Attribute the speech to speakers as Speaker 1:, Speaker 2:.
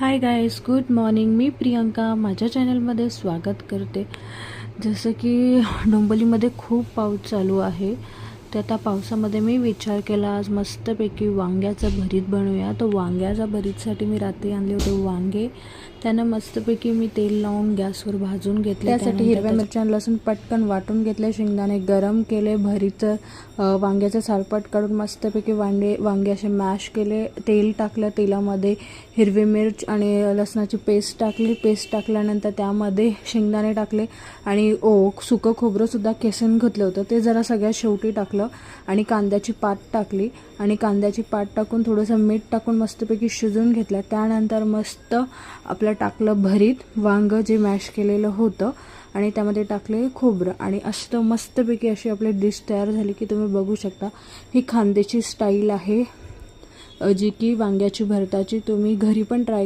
Speaker 1: हाय guys good morning मी प्रियंका. माझ्या चॅनलमध्ये स्वागत करते. जसं की डोंबलीमध्ये खूप पाऊस चालू आहे. तर त्या पावसामध्ये मी विचार केला आज मस्तपैकी वांग्याचं भरीत बनवूया. तर वांग्याच्या भरीतसाठी मी रात्री आणले होते वांगे. त्यांना मस्तपैकी मी तेल लावून गॅसवर भाजून घेतले. त्यासाठी हिरव्या मिरच्या आणि लसूण पटकन वाटून घेतले शेंगदाणे गरम केले भरीचं वांग्याचं सालपट काढून मस्तपैकी वांगे वांगे असे मॅश केले. तेल टाकलं तेलामध्ये हिरवी मिर्च आणि लसणाची पेस्ट टाकली. पेस्ट टाकल्यानंतर त्यामध्ये शेंगदाणे टाकले आणि ओ सुकं खोबरंसुद्धा केसन घातलं होतं. ते जरा सगळ्यात शेवटी टाकलं. आणि कांद्याची पात टाकली आणि कांद्याची पात टाकून थोडंसं मीठ टाकून मस्तपैकी शिजून घेतलं. त्यानंतर मस्त आपलं टाकलं भरीत वांगं जे मॅश केलेलं होतं आणि त्यामध्ये टाकले खोबरं. आणि असं मस्तपैकी अशी आपली डिश तयार झाली की तुम्ही बघू शकता. ही खांद्याची स्टाईल आहे जी की वांग्याची भरताची. तुम्ही घरी पण ट्राय